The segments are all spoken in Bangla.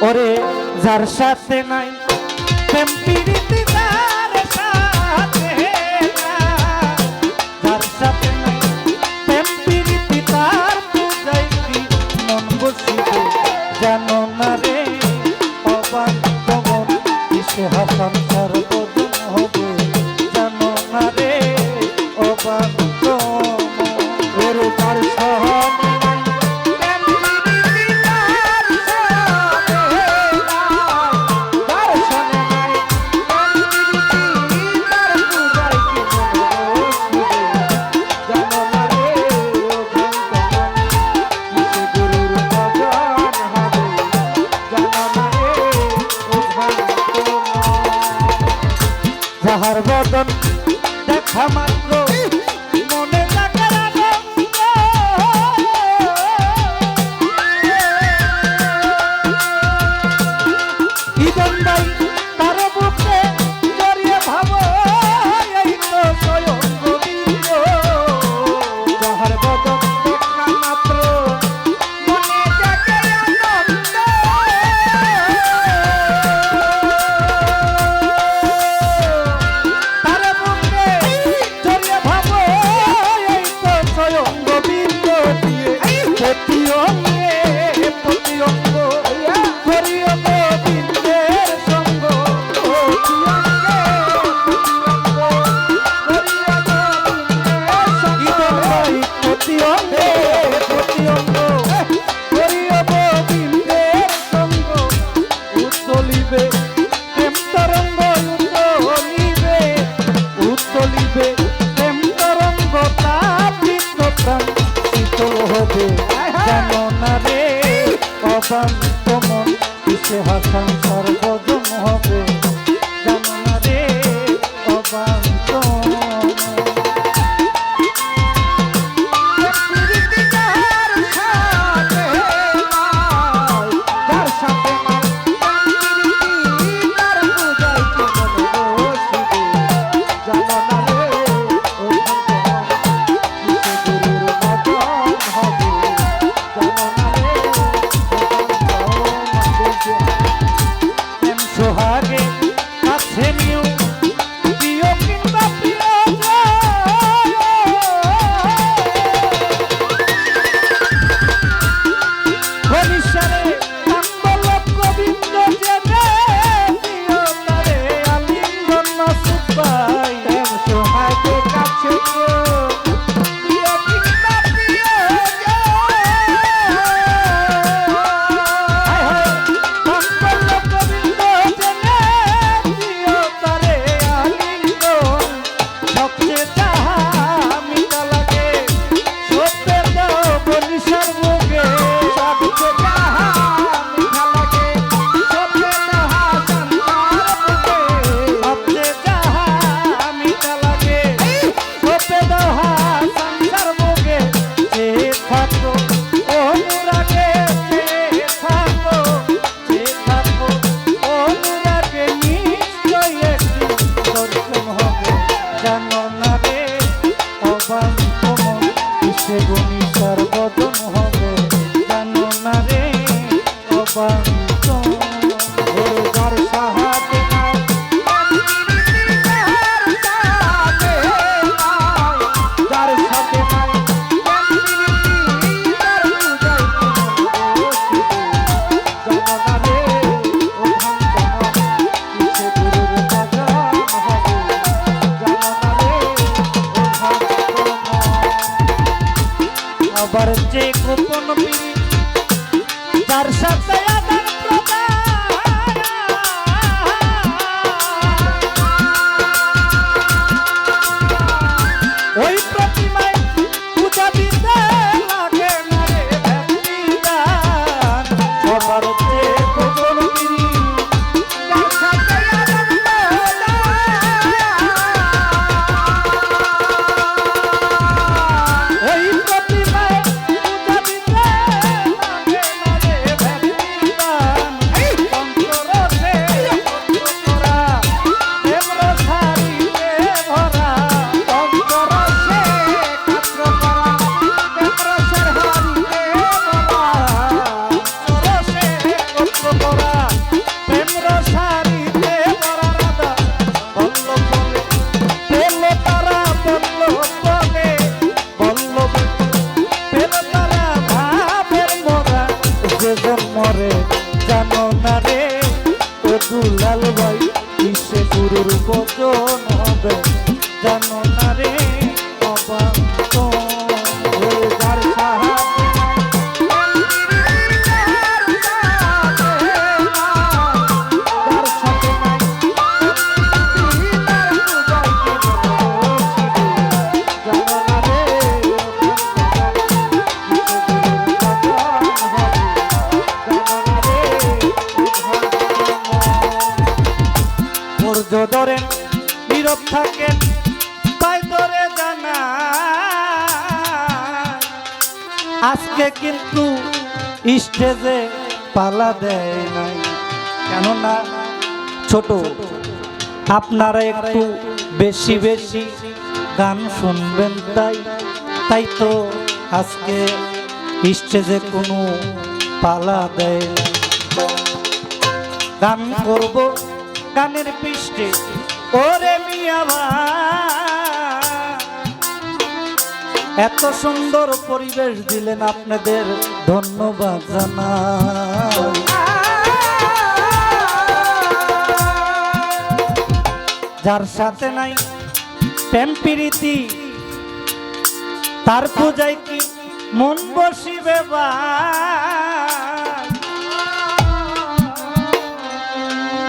ওরে যার সাথে নাই প্রেম পিড়িতে সবচেয়ে আমার যে গোপন তার সাথে মরে জানো না রে? ও দুলাল ভাই কিসে গুরুর বচন হবে? জানো না রে? আজকে কিন্তু স্টেজে পালা দেয় নাই। কেননা ছোট আপনারা একটু বেশি বেশি গান শুনবেন তাই। তাই তো আজকে স্টেজে কোনো পালা দেয়। গান করব গানের পৃষ্ঠে। ওরে মিয়া ভাই, এত সুন্দর পরিবেশ দিলেন আপনাদের ধন্যবাদ জানাই। যার সাথে নাই, প্রেম প্রীতি, তার পূজায় কি মন বসিবে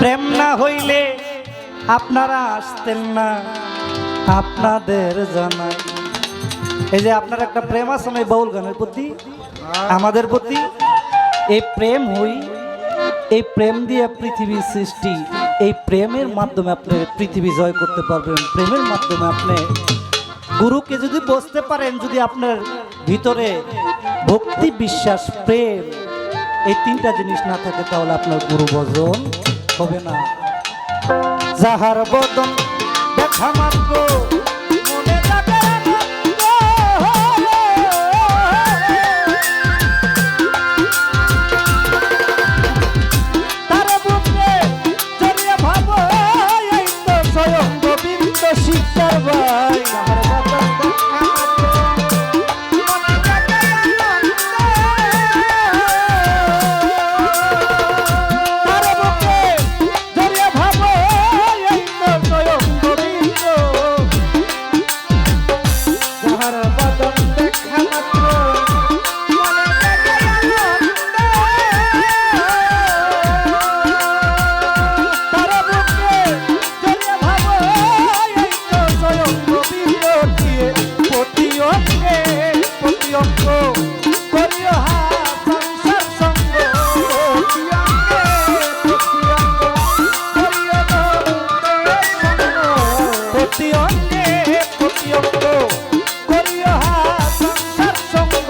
প্রেম না হইলে আপনারা আসতেন না, আপনাদের জানাই। এই যে আপনার একটা প্রেম আছে না এই বাউল গানের প্রতি, আমাদের প্রতি, এই প্রেম হই, এই প্রেম দিয়ে পৃথিবীর সৃষ্টি, এই প্রেমের মাধ্যমে আপনি পৃথিবী জয় করতে পারবেন, প্রেমের মাধ্যমে আপনি গুরুকে যদি বসতে পারেন, যদি আপনার ভিতরে ভক্তি, বিশ্বাস, প্রেম, এই তিনটা জিনিস না থাকে, তাহলে আপনার গুরু ভজন হবে না। যাহার বদন, দেখা মাত্র। প্রতি অঙ্গে প্রতি অঙ্গ হাত সংসার সঙ্গ,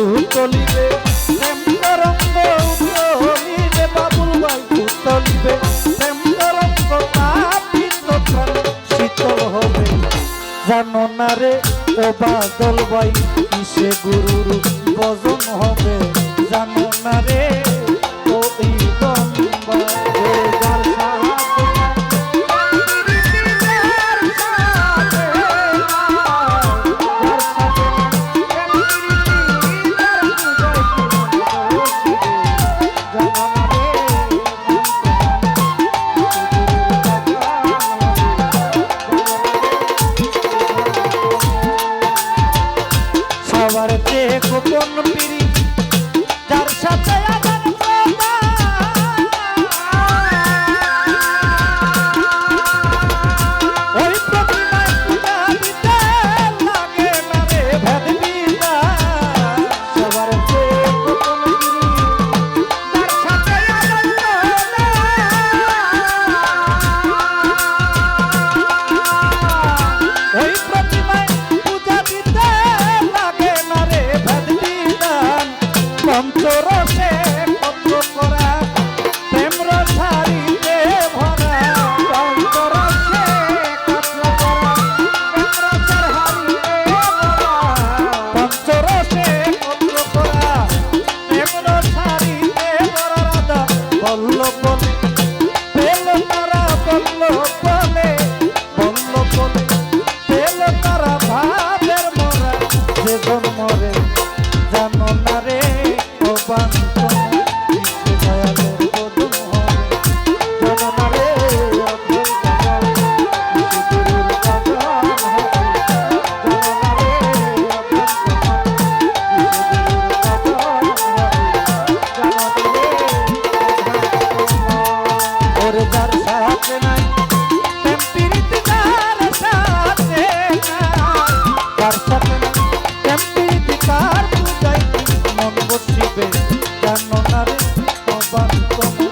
উতলিবে প্রেম তরঙ্গ উতলিবে বাবুল ভাই উতলিবে প্রেম তরঙ্গ তাপিত শীতল হবে। জানো না রে, ও বাদল ভাই কিসে গুরুর বজন হবে? জানো রে Sampioran তোমার